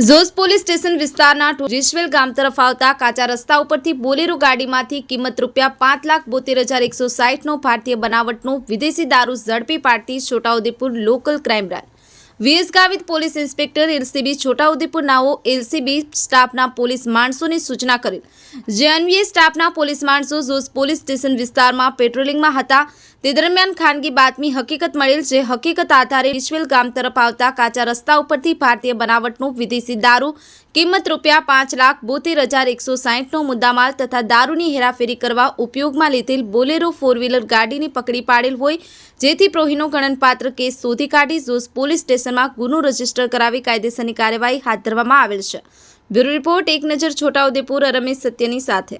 Zoz police station વિસ્તારના રિશવેલ ગામ તરફ આવતા કાચા રસ્તા ઉપરથી બોલેરો ગાડીમાંથી કિંમત રૂપિયા પાંચ લાખ બોતેર હજાર એકસો સાહીઠનો ભારતીય બનાવટનો વિદેશી દારૂ ઝડપી પાડતી Chhota Udepur local crime branch. VS police inspector LCB Chhota Udepur નાઓ LCB સ્ટાફના પોલીસ માણસોની સૂચના કરેલ જે સ્ટાફના પોલીસ માણસો ઝોઝ પોલીસ સ્ટેશન વિસ્તારમાં પેટ્રોલિંગમાં હતા. તે દરમિયાન ખાનગી બાતમી હકીકત મળેલ જે હકીકત આધારે વિશ્વેલ ગામ તરફ આવતા કાચા રસ્તા ઉપરથી ભારતીય બનાવટનું વિદેશી દારૂ કિંમત રૂપિયા પાંચ લાખ બોતેર હજાર એકસો સાહીઠનો મુદ્દામાલ તથા દારૂની હેરાફેરી કરવા ઉપયોગમાં લીધેલ બોલેરો ફોર વ્હીલર ગાડીને પકડી પાડેલ હોય, જેથી પ્રોહીનો ગણનપાત્ર કેસ શોધી કાઢી ઝોઝ પોલીસ સ્ટેશનમાં ગુનો રજિસ્ટર કરાવી કાયદેસરની કાર્યવાહી હાથ ધરવામાં આવેલ છે. બ્યુરો રિપોર્ટ, એક નજર છોટાઉદેપુર, રમેશ સત્યની સાથે.